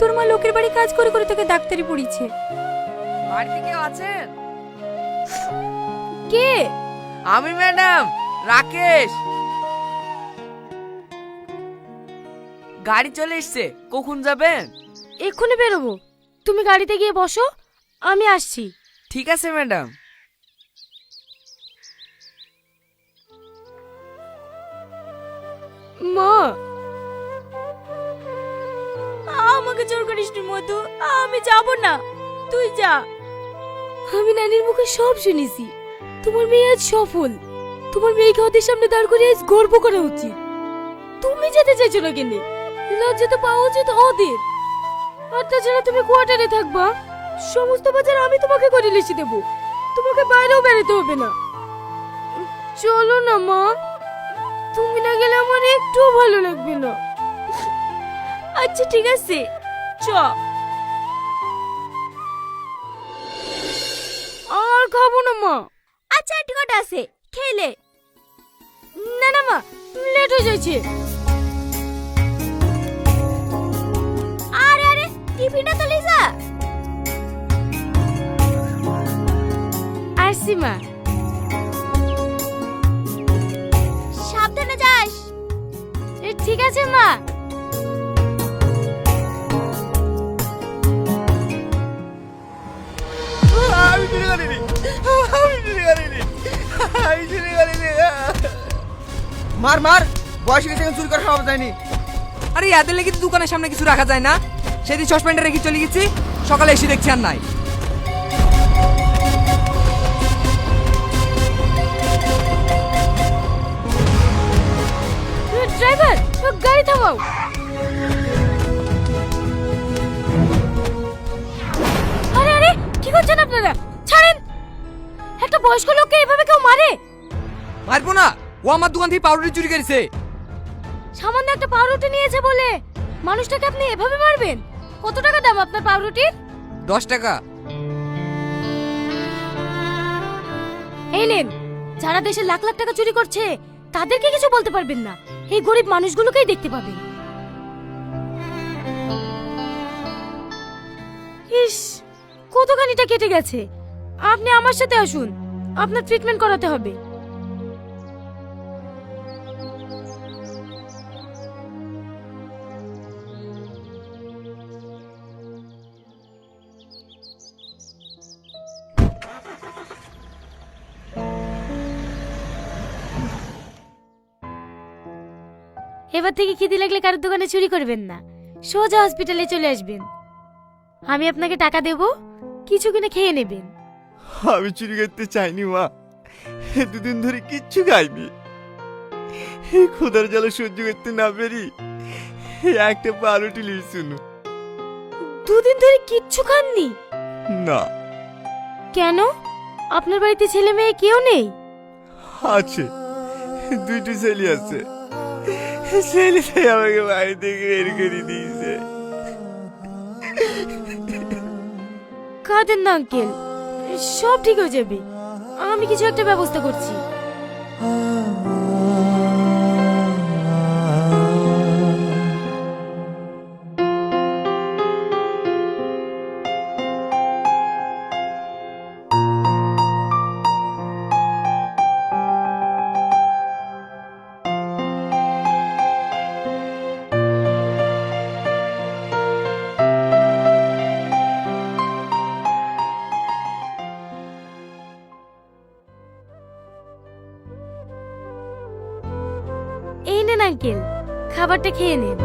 তোর মা লোকের বাড়ি কাজ করে করে তোকে ডাক্তারি পড়িয়েছে। বাড়িতে কেউ আছেন? কে? আমি ম্যাডাম রাকেশ। গাড়ি চলে এসছে কখন যাবেন? এক্ষুনি বেরোবো। তুমি গাড়িতে গিয়ে বসো আমি আসছি। ঠিক আছে ম্যাডাম। মা আমাকে জোর করিস নি, মধু। আমি যাব না। তুই যা। আমি নানির মুখে সব শুনেছি। তোমার মেয়ে আজ সফল। তোমার মেয়েকে ওদের সামনে দাঁড় করে আজ গর্ব করা উচিত। তুমি যেতে চাইছো না কেন? লজ্জা তো পাওয়া উচিত ওদের। আর তাছাড়া তুমি কোয়ার্টারে থাকবা। সমস্ত বাজার আমি তোমাকে করে লিখে দেবো। তোমাকে বাইরেও বেরোতে হবে না। চলো না, মা। তুমি না গেলে আমার একটুও ভালো লাগবে না। আচ্ছা ঠিক আছে। চ। আর খাব না মা। আচ্ছা টিকট আছে। খেলে না। না মা লেট হয়ে যাচ্ছে। আরে আরে টিফিনটা তো লিজা আসছি মা। সাবধানে যাস। ঠিক আছে মা। করিনি আমি চুরি করিনি আমি চুরি করিনি মার মার। বয়স গেছে চুরি করা সব যায়নি। আরে এদের লেগে তো দোকানের সামনে কিছু রাখা যায় না। সেদিন সসপেন্ডে রেখে চলে গেছি সকালে এসে দেখছি আর নাই। ড্রাইভার গাড়ি থামাও। আরে আরে কি করছেন আপনারা? বয়স্ক লোককে এভাবে কেউ মারে? মারবো না। ও আমার দোকান থেকে পাউরুটি চুরি করেছে। সামান্য একটা পাউরুটি নিয়েছে বলে মানুষটাকে আপনি এভাবে মারবেন? কত টাকা দাম আপনার পাউরুটির? দশ টাকা। এই নেন যারা দেশে লাখ লাখ টাকা চুরি করছে তাদেরকে কিছু বলতে পারবেন না। এই গরিব মানুষগুলোকেই দেখতে পাবেন। ইস কতখানিটা কেটে গেছে। আপনি আমার সাথে আসুন। আপনার ট্রিটমেন্ট করাতে হবে। এবার থেকে খিদে লাগলে কারোর দোকানে চুরি করবেন না। সোজা হসপিটালে চলে আসবেন। আমি আপনাকে টাকা দেব, কিছু কিনে খেয়ে নেবেন। আমি চুরি করতে চাইনি মা। দুদিন ধরে কিচ্ছু খাইনি। এই খোদার জ্বালা সহ্য করতে না পেরি একটা পাউরুটি লিয়ে শুনু দুদিন ধরে কিচ্ছু খাননি? না। কেন? আপনার বাড়িতে ছেলে মেয়ে কেউ নেই? আছে। দুইটি ছেলে আছে। ছেলেটাই আমাকে বাড়ি থেকে বের করে দিয়েছে। কাঁদেন না আঙ্কেল? সব ঠিক হয়ে যাবে। আমি কিছু একটা ব্যবস্থা করছি। খাবারটা খেয়ে নিন।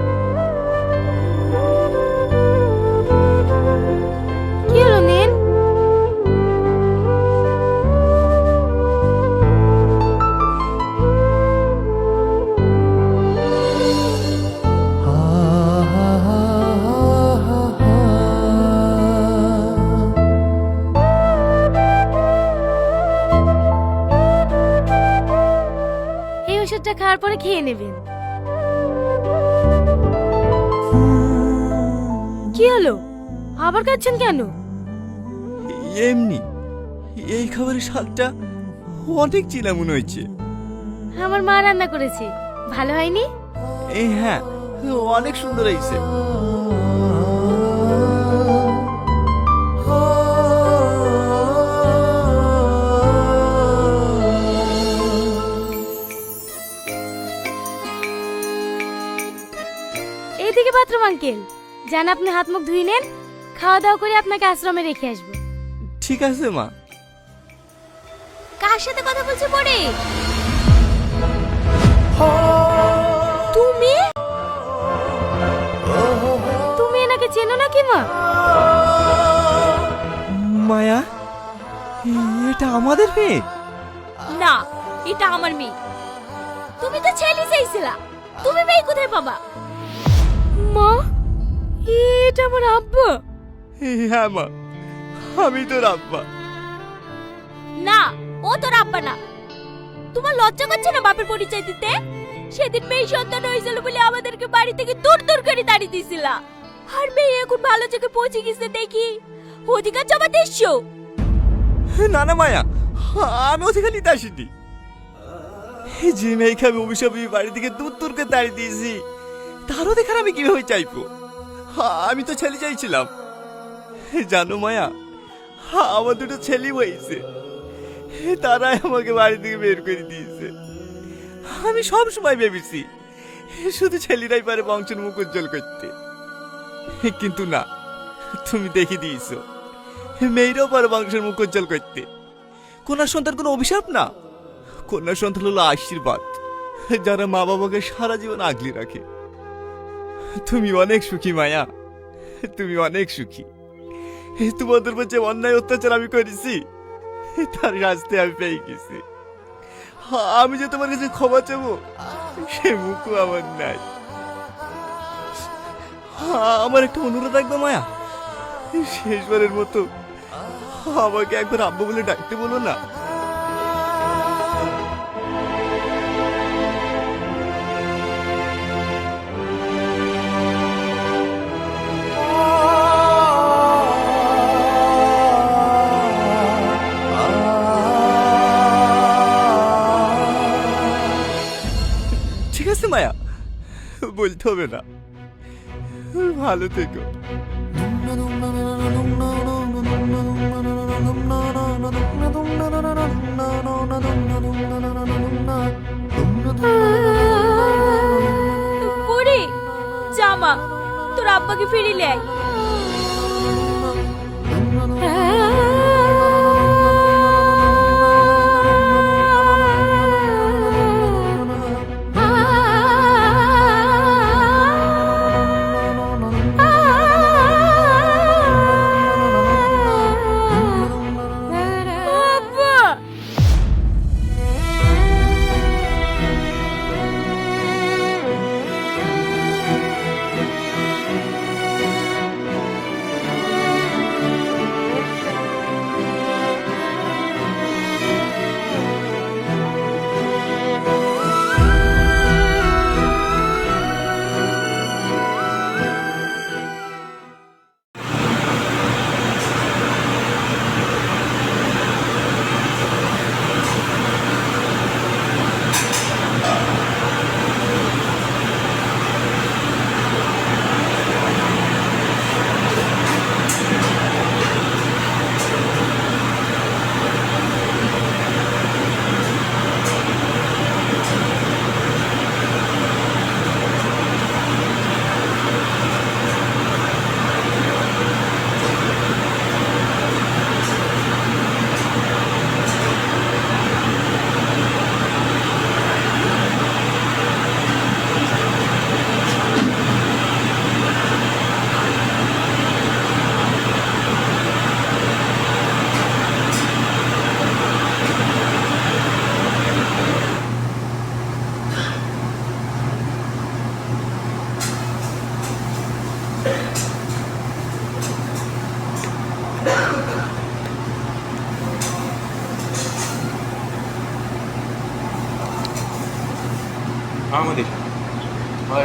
এই ওষুধটা খাওয়ার পরে খেয়ে নেবেন। আবার খাচ্ছেন কেন? এমনি এই খাবারের স্বাদটা অনেক চিলা মনে হয়েছে। আমার মা রান্না করেছে। ভালো হয়নি? এই হ্যাঁ অনেক সুন্দর হয়েছে। এইদিকে বাথরুম আঙ্কেল। যেন আপনি হাত মুখ ধুই নেন। খাওয়া দাওয়া করে আপনাকে আশ্রমে রেখে আসব। ঠিক আছে মা। কার সাথে কথা বলছো পরে? তুমি? তুমি এনাকে চেনো নাকি মা? মায়া এটা আমাদের মেয়ে? না এটা আমার মেয়ে। তুমি তো ছেলে চাইছিলা। তুমি মেয়ে কোথায় পাবা? মা এটা আমার আব্বা। হ্যাঁ মা। আমি তোর আব্বা। না ও তোর আব্বা না। তোমার লজ্জা করছে না বাপের পরিচয় দিতে? সেদিন মেয়ে সন্তান হয়েছিল বলে আমাদেরকে বাড়ি থেকে দূর দূর করে তাড়িয়ে দিছিলা আর মেয়ে এখন ভালো জায়গায় পৌঁছে গেছে দেখি। অধিকার জমা দিচ্ছো? না না মায়া। আমি ওদিকে নিতে আসিনি। যে মেয়েকে আমি অভিশাপ বাড়ি থেকে দূর দূর করে দাঁড়িয়ে দিয়েছি তার অধিকার আমি কীভাবে চাইব? আমি তো ছেলে চাইছিলাম। জানো মায়া আমার দুটো ছেলে হয়েছে। তারাই আমাকে বাড়ি থেকে বের করে দিয়েছে। আমি সব সময় ভেবেছি, শুধু ছেলেরাই পারে বংশের মুখ উজ্জ্বল করতে। কিন্তু না, তুমি দেখে দিয়েছ, মেয়েরাও পারে বংশের মুখ উজ্জ্বল করতে। কন্যার সন্তান কোনো অভিশাপ না? কন্যার সন্তান হলো আশীর্বাদ, যারা মা বাবাকে সারা জীবন আগলি রাখে। তুমি অনেক সুখী মায়া, তুমি অনেক সুখী। তোমাদের উপর যে অন্যায় অত্যাচার আমি করেছি তার শাস্তি আমি পেয়ে গেছি। আমি যে তোমার কাছে ক্ষমা চাবো, সে মুখও আমার নাই। আমার একটা অনুরোধ থাকবে মায়া। শেষবারের মতো আমাকে একবার আব্বু বলে ডাকতে বলো না। মায়া। বলতে হবে না। ভালো থেকো। জামা তোর আব্বাকে ফিরিলে আয়।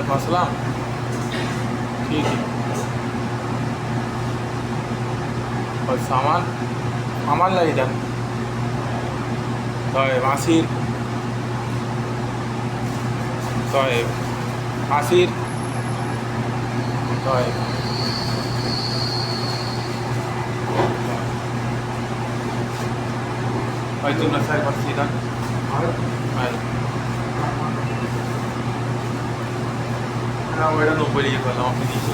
वालेकाम ठीक है। और सामान सामान ला इधर। तयब आसिर। तयब आसिर। तयब भाई तुम्हारा साहब, आसिर। हाँ। आए হয় না ওটা নব্বই লেগে করলাম আপনি দিয়েছি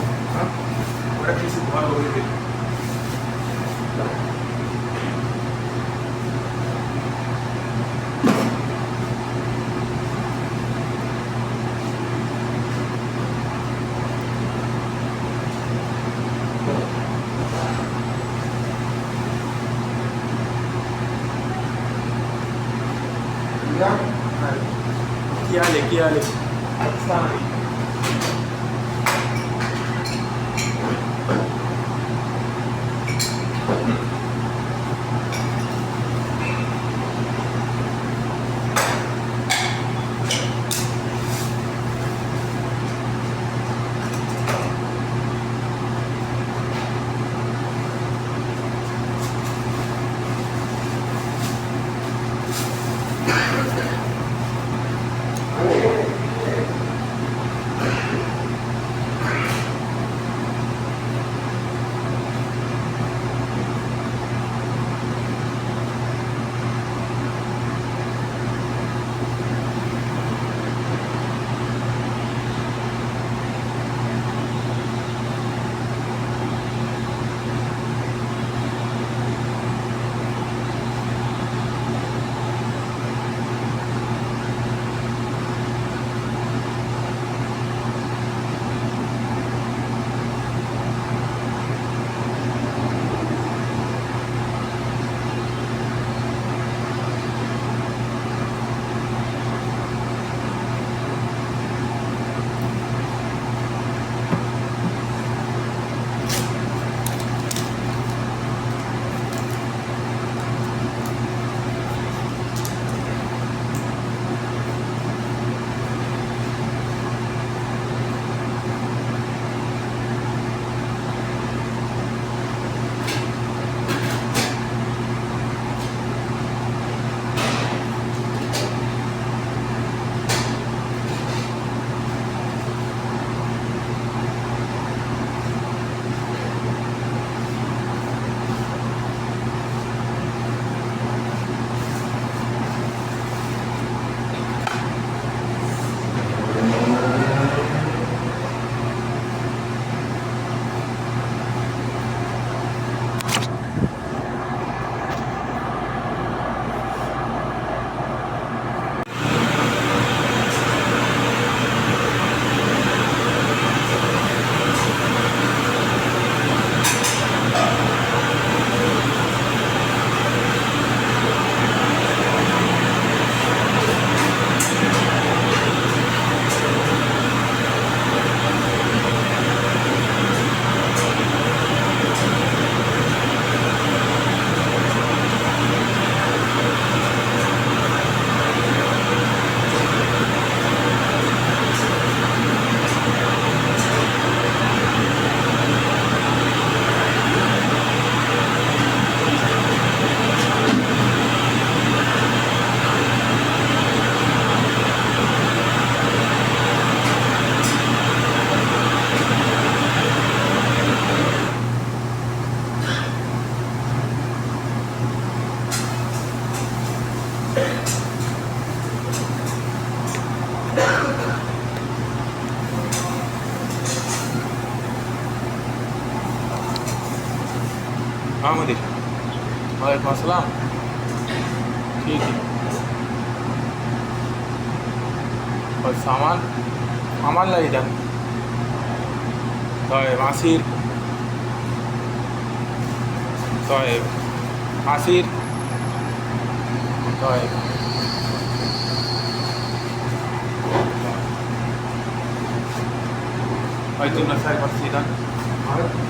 हाँ मोदी वालेकुम असलम ठीक है और सामान सामान लाई था طيب عصير طيب عصير طيب هاي تمنا سايب عصير